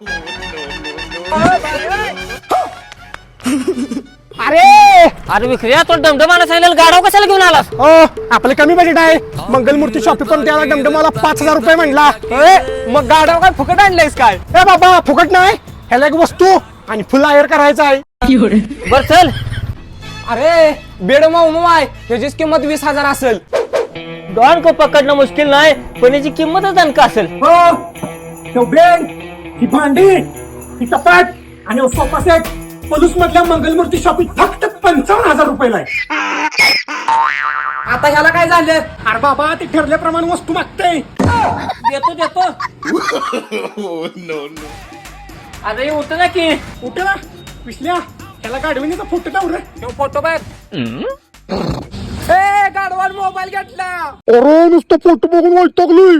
अरे! अरे विक्रिया तो डमडमाला सांगितलं गाडाव कशाला घेऊन आलास? हो आपलं कमी बजेट आहे. मंगलमूर्ती शॉपिंग पण त्याला डमडमाला पाच हजार रुपये म्हणला. मग गाडाव काय फुकट आणलंयस काय? ए बाबा फुकट नाही. ह्याला एक वस्तू आणि फुल आयर करायचं आहे. बर चल. अरे बेड मऊ आहे. त्याचीच किंमत वीस हजार असेल. डॉन को पकडणं मुश्किल नाही पण याची किंमतच दणका असेल. हो बेड ही भांडी ही कपाट आणि सोफा सेट पलूस मधल्या मंगलमूर्ती शॉपिंग फक्त पंचावन्न हजार रुपयाला आहे. आता ह्याला काय झालं अरे बाबा ते ठरल्याप्रमाणे वस्तू मागते देतो देतो. अरे उठ ना की. उठे ना. विसल्या ह्याला गाडविणीचा फोटो टावर रे. फोटो बघ. ए गाडवान मोबाईल घेतला. अरे नुसतं फोटो बघून वैतागलोय.